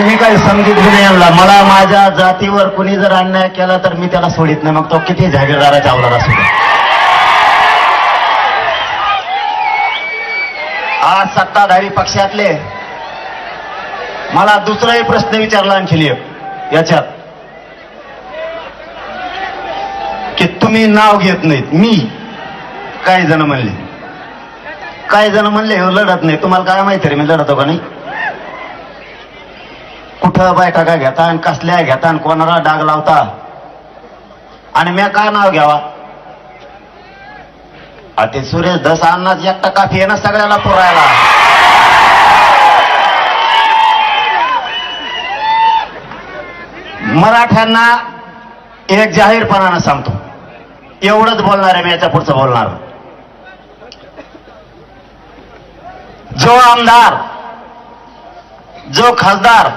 आणि मी काही समजित घेऊन नाही मला माझ्या जातीवर कुणी जर अन्याय केला तर मी त्याला सोडित नाही. मग तो किती जागीरदाराचा अवलाद असू आज सत्ताधारी पक्षातले मला दुसराही प्रश्न विचारला आणखी एक. याच्यात की तुम्ही नाव घेत नाहीत. मी काही जण म्हणले. काही जण म्हणले "हो, लढत नाही. तुम्हाला काय माहिती रे मी लढतो का नाही? कुठं बैठका घेता आणि कसल्या घेता आणि कोणाला डाग लावता. आणि मी काय नाव घ्यावा? ते सुरेश दस अन्नाच एकटा काफी आहे ना सगळ्याला पुरायला. मराठ्यांना एक जाहीरपणानं सांगतो. एवढंच बोलणार आहे मी याच्या पुढचं बोलणार. जो आमदार जो खासदार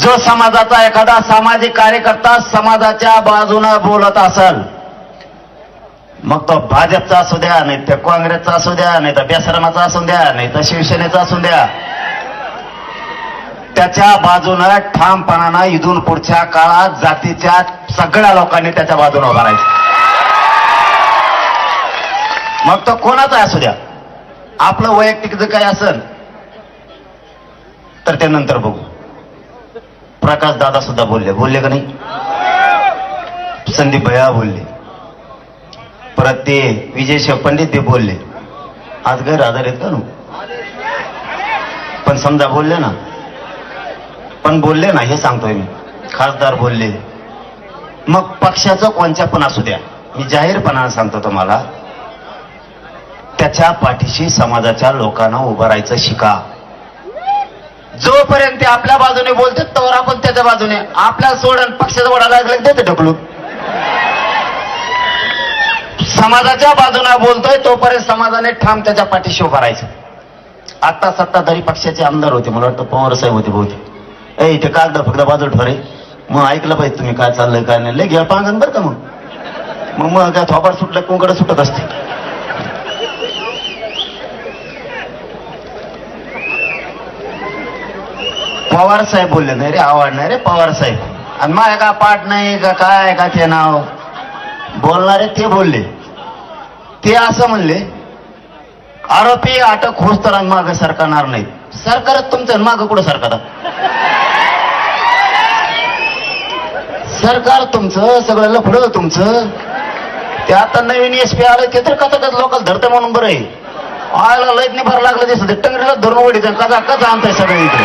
जो समाजाचा एखादा सामाजिक कार्यकर्ता समाजाच्या बाजूनं बोलत असल मग तो भाजपचा असू द्या नाही तर काँग्रेसचा असू द्या नाही तर बेसरमाचा असू द्या नाही तर शिवसेनेचा असू द्या. त्याच्या बाजूनं ठामपणानं इथून पुढच्या काळात जातीच्या सगळ्या लोकांनी त्याच्या बाजूनं उभा राहायचं. मग तो कोणाचा असू द्या? आपलं वैयक्तिक जर काही असेल तर ते नंतर बघू. प्रकाश दादा सुद्धा बोलले. बोलले का नाही? संदीप भैया बोलले. परत ते विजय शेव पंडित ते बोलले. आज गैरहजर आहेत का पण समजा बोलले ना. पण बोलले ना हे सांगतोय मी. खासदार बोलले. मग पक्षाचं कोणच्या पण असू द्या. मी जाहीरपणानं सांगतो तुम्हाला त्याच्या पाठीशी समाजाच्या लोकांना उभं राहायचं शिका. जोपर्यंत ते आपल्या बाजूने बोलतात तोवर आपण त्याच्या बाजूने. आपल्या सोडून पक्षाचा वडा लागलं देते ढकलून. समाजाच्या बाजूने बोलतोय तोपर्यंत समाजाने ठाम त्याच्या पाठीशी उभा राहायचं. आता सत्ताधारी पक्षाचे आमदार होते मला वाटतं पवार साहेब होते बहुतेक. ए इथे कागद फक्त बाजू ठरे. मग ऐकलं पाहिजे तुम्ही काय चाललंय काय नाही. लय घ्या पांगण बरं का मग? मग मग काय थोपाड सुटलं कोणकडे सुटत असते. पवार साहेब बोलले नाही रे आवड नाही रे पवार साहेब. आणि माझ्या का पाठ नाही का काय का ते नाव? बोलणारे ते बोलले. ते असं म्हणले आरोपी अटक होच तर माग सरकारणार नाही सरकार तुमचं माग कुठं सरकार सरकार तुमचं सगळं लफडं तुमचं. ते आता नवीन एस पी आलं ते तर कथा कथा धरतं म्हणून बरं आहे. आयला लयत नाही भर लागलं दिसत टंगडीला धरून ओढीत कसा कसा आणताय सगळं इकडे?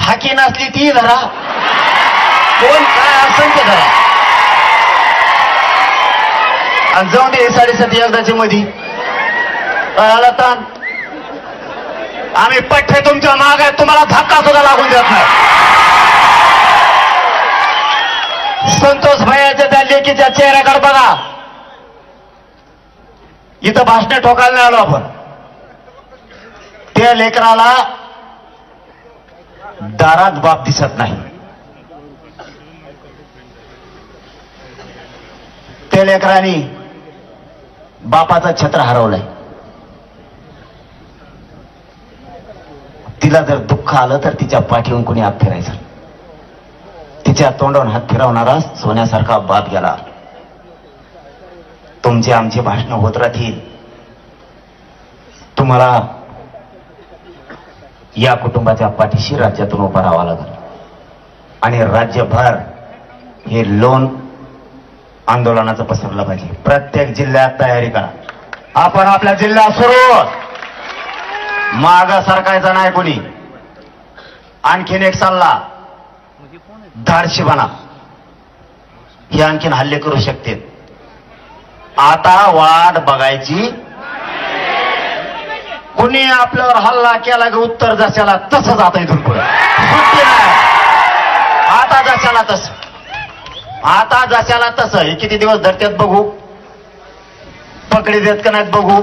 हाकी नसली ती धरा कोण काय असेल ते धरा आणि जाऊन दे साडेसाती एकदाची मधी. आला ताण आम्ही पठ्ठे तुमच्या माग आहे तुम्हाला धक्का सुद्धा लागून देत नाही. संतोष भैयाच्या त्या लेकीच्या चेहऱ्याकडे बघा. इथं भाषणे ठोकायला नाही आलो आपण. त्या लेकराला दारात बाप दिसत नाही. त्या लेकरांनी बापाचं छत्र हरवलंय. तिला जर दुःख आलं तर तिच्या पाठीहून कोणी हात फिरायचं? तिच्या तोंडावर हात फिरवणारा सोन्यासारखा बाप गेला. तुमचे आमचे भाषण होत राहतील. तुम्हाला या कुटुंबाच्या पाठीशी राज्यातून उभा राहावा लागेल. आणि राज्यभर हे लोन आंदोलनाचं पसरलं पाहिजे. प्रत्येक जिल्ह्यात तयारी करा. आपण आपल्या जिल्ह्यात सुरू माग सरकायचा नाही कोणी. आणखीन एक सल्ला. धाडशी बना. हे आणखीन हल्ले करू शकते. आता वाट बघायची. कुणी आपल्यावर हल्ला केला की उत्तर जशाला तसं जात इथून पुढे सुट्टी नाही. आता जशाला तस. आता जशाला तसं. हे किती दिवस धरत्यात बघू. पकडी देत का नाहीत बघू.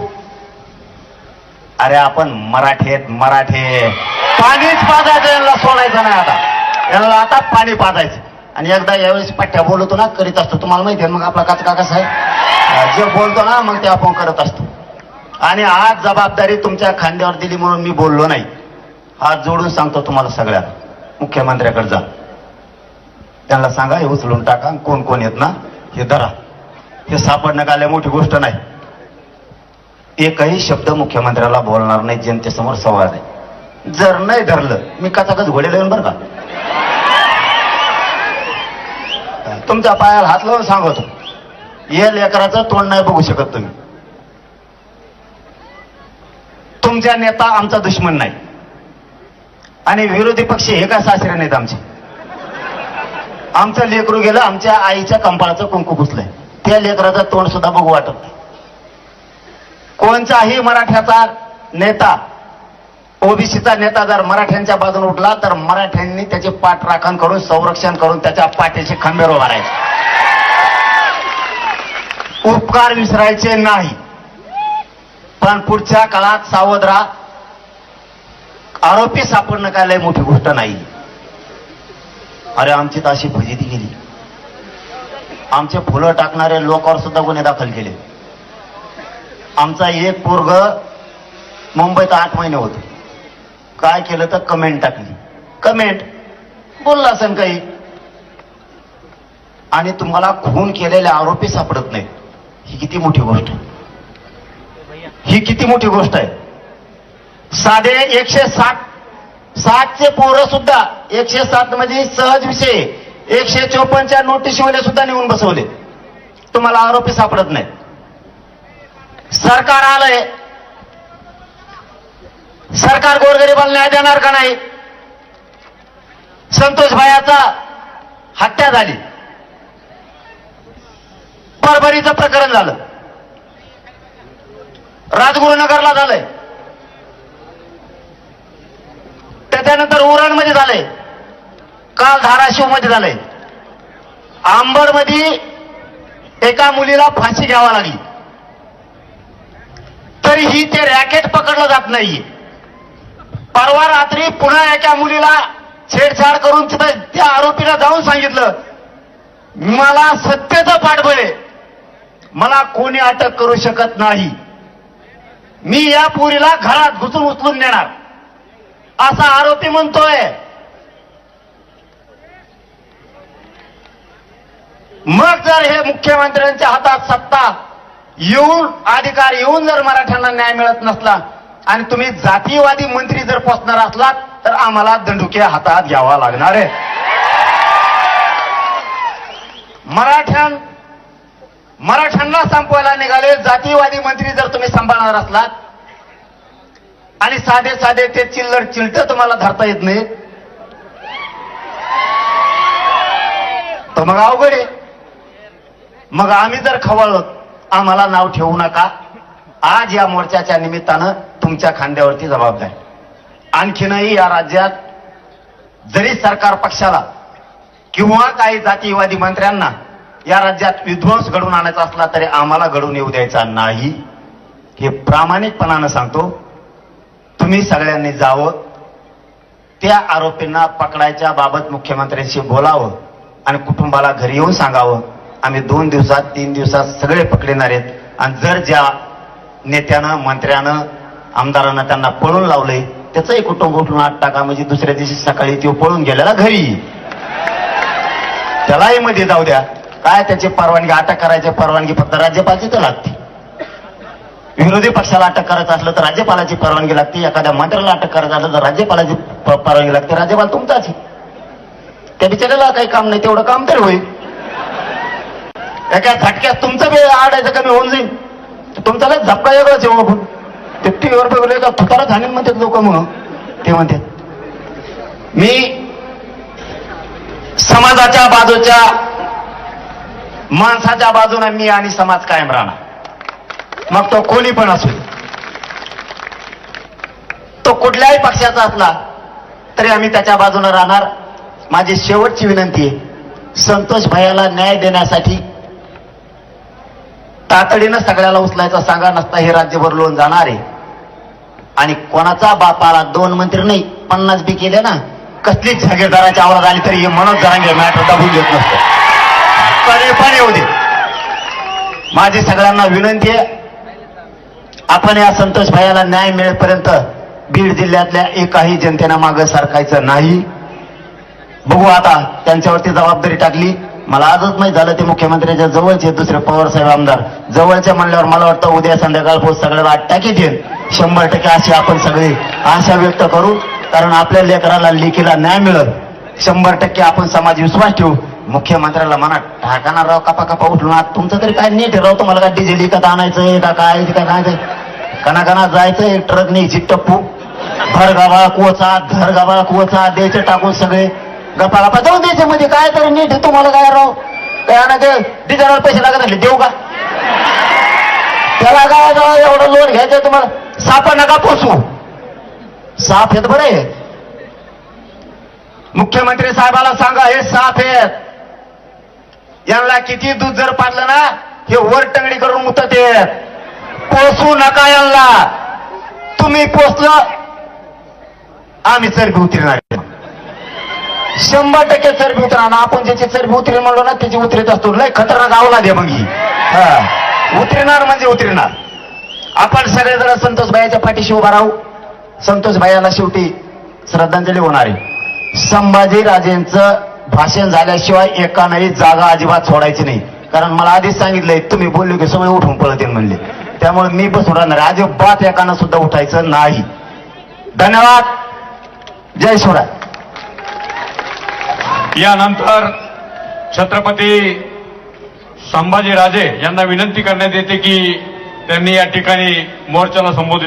अरे आपण मराठी आहेत मराठे. पाणीच पाजायचं यांना सोडायचं नाही आता. यांना आता पाणी पाजायचं. आणि एकदा यावेळेस पठ्ठ्या बोलतो ना करीत असतो. तुम्हाला माहिती आहे मग आपला काचका कसा आहे जे बोलतो ना मग ते आपण करत असतो. आणि आज जबाबदारी तुमच्या खांद्यावर दिली म्हणून मी बोललो नाही. आज जोडून सांगतो तुम्हाला सगळ्यांना मुख्यमंत्र्याकडे जा. त्यांना सांगा हे उचलून टाका कोण कोण येत ना हे धरा. हे सापडणं आल्या मोठी गोष्ट नाही. एकही शब्द मुख्यमंत्र्याला बोलणार नाही जनतेसमोर संवाद आहे. जर नाही धरलं मी कचाकच घोडे लावून बरं का? तुमच्या पायाला हात लावून सांगतो. या लेकराचं तोंड नाही बघू शकत तुम्ही. तुमचा नेता आमचा दुश्मन नाही. आणि विरोधी पक्ष हे का सासरे नाहीत आमचे? आमचं लेकरू गेलं आमच्या आईच्या कंपाळाचं कुंकू पुसलंय. त्या लेकराचं तोंड सुद्धा बघू वाटत कोणताही मराठ्याचा नेता ओबीसीचा नेता जर मराठ्यांच्या बाजून उठला तर मराठ्यांनी त्याचे पाठराखण करून संरक्षण करून त्याच्या पाठीशी खंबेर उभारायचे उपकार विसरायचे नाही. पण पुढच्या काळात सावध राहा आरोपी सापडणं काय लय मोठी गोष्ट नाही. अरे आमची तर अशी फजिती गेली आमचे फुलं टाकणारे लोकांवर सुद्धा गुन्हे दाखल केले. आमचा एक पोरग मुंबईत आठ महिने होते. काय केलं तर कमेंट टाकली. कमेंट बोलला असेल काही. आणि तुम्हाला खून केलेले आरोपी सापडत नाहीत. ही किती मोठी गोष्ट आहे. ही किती मोठी गोष्ट आहे. साधे एकशे साठ सातचे पोरं सुद्धा एकशे सात मध्ये सहज विषय एकशे चोपन्नच्या नोटीसवाले सुद्धा नेऊन बसवले. तुम्हाला आरोपी सापडत नाही सरकार आलंय. सरकार गोरगरिबाला न्याय देणार का नाही? संतोष भायाचा हत्या झाली. परभरीचं प्रकरण झालं. राजगुरुनगरला झालंय. त्याच्यानंतर उरणमध्ये झालंय. काल धाराशिवमध्ये झालंय. आंबरमध्ये एका मुलीला फाशी घ्यावा लागली. तरीही ते रॅकेट पकडलं जात नाही परवा रात्री पुन्हा एका मुलीला छेडछाड करून तिथं त्या आरोपीला जाऊन सांगितलं मला सत्तेचं पाठबळ आहे मला कोणी अटक करू शकत नाही. मी या पुरीला घरात घुसून उचलून देणार असा आरोपी म्हणतोय. मग जर हे मुख्यमंत्र्यांच्या हातात सत्ता येऊन अधिकार येऊन जर मराठ्यांना न्याय मिळत नसला आणि तुम्ही जातीयवादी मंत्री जर पोचणार असलात तर आम्हाला दंडुके हातात घ्यावा लागणार आहे. मराठ्यां मराठ्यांना संपवायला निघाले जातीयवादी मंत्री जर तुम्ही सांभाळणार असलात आणि साधे साधे ते चिल्लर चिलट तुम्हाला धरता येत नाही तर मग अवघड आहे. मग आम्ही जर खवळलो आम्हाला नाव ठेवू नका. आज या मोर्चाच्या निमित्तानं तुमच्या खांद्यावरती जबाबदारी. आणखीनही या राज्यात जरी सरकार पक्षाला किंवा काही जातीयवादी मंत्र्यांना या राज्यात विध्वंस घडून आणायचा असला तरी आम्हाला घडून येऊ द्यायचा नाही. हे प्रामाणिकपणानं सांगतो. तुम्ही सगळ्यांनी जावं. त्या आरोपींना पकडायच्या बाबत मुख्यमंत्र्यांशी बोलावं आणि कुटुंबाला घरी येऊन सांगावं. आम्ही दोन दिवसात तीन दिवसात सगळे पकडणार आहेत. आणि जर ज्या नेत्यानं मंत्र्यानं आमदारानं त्यांना पळून लावलंय त्याचंही कुटुंब उठून आठ टाका. म्हणजे दुसऱ्या दिवशी सकाळी तो पळून गेलेला घरी. त्यालाही मध्ये जाऊ द्या. काय त्याची परवानगी? अटक करायची परवानगी फक्त राज्यपालची तर लागते. विरोधी पक्षाला अटक करायचं असलं तर राज्यपालाची परवानगी लागते. एखाद्या मंत्र्याला अटक करायचं असलं तर राज्यपालाची परवानगी लागते. राज्यपाल तुमचाच त्या बिचाऱ्याला काही काम नाही तेवढं काम तरी होईल. एका झटक्यात तुमचं बी आडायचं कमी होऊन जाईल. तुमचा लय झपका वेगळाच येऊ आपण ते टीव्हीवर बघले का फुतारा झाले म्हणतात लोक म्हणून. ते म्हणतात मी समाजाच्या बाजूच्या माणसाच्या बाजूने मी आणि समाज कायम राहणार. मग तो कोणी पण असू तो कुठल्याही पक्षाचा असला तरी आम्ही त्याच्या बाजूने राहणार. माझी शेवटची विनंती आहे संतोष भैयाला न्याय देण्यासाठी तातडीनं सगळ्याला उचलायचा सांगा नसता हे राज्यभर लोन जाणार आहे. आणि कोणाचा बापाला दोन मंत्री नाही पन्नास बी केले ना कसलीच जागीरदाराची आवाज आली तरी हे मनोज जरांगे मॅटर दाबून घेत नसतो. पाणी पण येऊ दे. माझी सगळ्यांना विनंती आहे आपण या संतोष भाईला न्याय मिळेपर्यंत बीड जिल्ह्यातल्या एकाही जनतेनं मागं सरकायचं नाही. बघू आता त्यांच्यावरती जबाबदारी टाकली. मला आजच माहीत झालं ते मुख्यमंत्र्यांच्या जवळचे दुसरे पवार साहेब आमदार. जवळच्या म्हणल्यावर मला वाटतं उद्या संध्याकाळ पोस्ट सगळ्याला आठ टाकीत येईल शंभर टक्के अशी आपण सगळे आशा व्यक्त करू. कारण आपल्या लेकराला लेखीला न्याय मिळत शंभर टक्के आपण समाज विश्वास ठेवू. मुख्यमंत्र्याला म्हणा ठाकाना राव कापा कापा उठलो ना तुमचं तरी काय नीट राव तुम्हाला काय डिझेल विकत आणायचंय का काय काय काय कना कना जायचंय ट्रक न्यायची टप्पू. भर गावा कोचा धर गावा कोचा द्यायचे टाकून सगळे. गप्पा गप्पा जाऊन द्यायचे म्हणजे काय तरी नीट तुम्हाला काय राव? काय ना ते डिझेलवर पैसे लागत असले देऊ का? त्याला काय जाऊ एवढं लोन घ्यायचं तुम्हाला? सापा नका पोसू साप आहेत बरे. मुख्यमंत्री साहेबाला सांगा हे साप आहेत. यांना किती दूध जर पाडलं ना हे वर टंगडी करून मुतत. पोसू नका यांना. तुम्ही पोचलं आम्ही चरबी उतरणार शंभर टक्के चरबी उतरणार आपण ज्याची चरबी उतरेल म्हणलो ना त्याची उतरत असतो. लय खतरनाक आवला दे मग ही. हा. उतरणार म्हणजे उतरणार. आपण सगळेजण संतोष भाईच्या पाठीशी उभा राहू. संतोष भाईला शेवटी श्रद्धांजली होणार आहे. संभाजीराजेंचं भाषण झाल्याशिवाय एकानाही जागा अजिबात सोडायची नाही. कारण मला आधीच सांगितलंय तुम्ही बोलले की सगळे उठून पळत म्हणले. त्यामुळे मी बसून राहणार आहे. अजिबात एकानं सुद्धा उठायचं नाही. धन्यवाद. जय शिवराय. यानंतर छत्रपती संभाजीराजे यांना विनंती करण्यात येते की त्यांनी या ठिकाणी मोर्चाला संबोधित